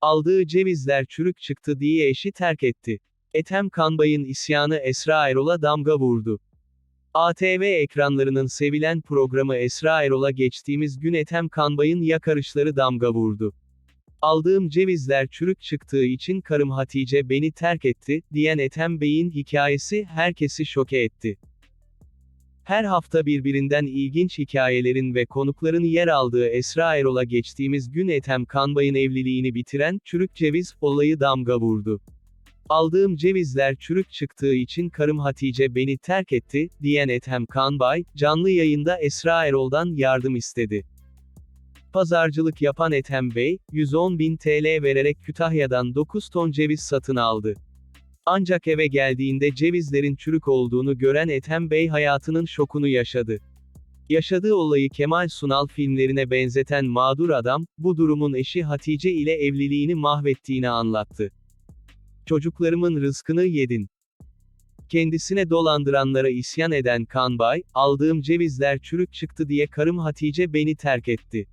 Aldığı cevizler çürük çıktı diye eşi terk etti. Ethem Kanbay'ın isyanı Esra Erol'a damga vurdu. ATV ekranlarının sevilen programı Esra Erol'a geçtiğimiz gün Ethem Kanbay'ın yakarışları damga vurdu. Aldığım cevizler çürük çıktığı için karım Hatice beni terk etti, diyen Ethem Bey'in hikayesi herkesi şoke etti. Her hafta birbirinden ilginç hikayelerin ve konukların yer aldığı Esra Erol'a geçtiğimiz gün Ethem Kanbay'ın evliliğini bitiren çürük ceviz olayı damga vurdu. Aldığım cevizler çürük çıktığı için karım Hatice beni terk etti, diyen Ethem Kanbay, canlı yayında Esra Erol'dan yardım istedi. Pazarcılık yapan Ethem Bey, 110 bin TL vererek Kütahya'dan 9 ton ceviz satın aldı. Ancak eve geldiğinde cevizlerin çürük olduğunu gören Ethem Bey hayatının şokunu yaşadı. Yaşadığı olayı Kemal Sunal filmlerine benzeten mağdur adam, bu durumun eşi Hatice ile evliliğini mahvettiğini anlattı. Çocuklarımın rızkını yedin. Kendisine dolandıranlara isyan eden Kanbay, aldığım cevizler çürük çıktı diye karım Hatice beni terk etti.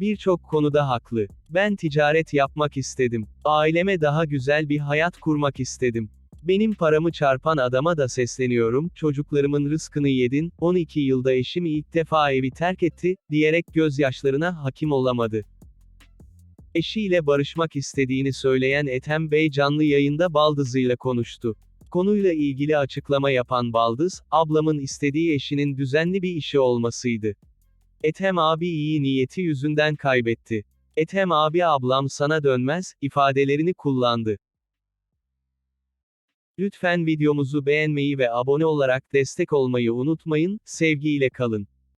Birçok konuda haklı. Ben ticaret yapmak istedim. Aileme daha güzel bir hayat kurmak istedim. Benim paramı çarpan adama da sesleniyorum, çocuklarımın rızkını yedin, 12 yılda eşim ilk defa evi terk etti, diyerek gözyaşlarına hakim olamadı. Eşiyle barışmak istediğini söyleyen Ethem Bey canlı yayında baldızıyla konuştu. Konuyla ilgili açıklama yapan Baldız, ablamın istediği eşinin düzenli bir işi olmasıydı. Ethem abi iyi niyeti yüzünden kaybetti. Ethem abi ablam sana dönmez, ifadelerini kullandı. Lütfen videomuzu beğenmeyi ve abone olarak destek olmayı unutmayın, sevgiyle kalın.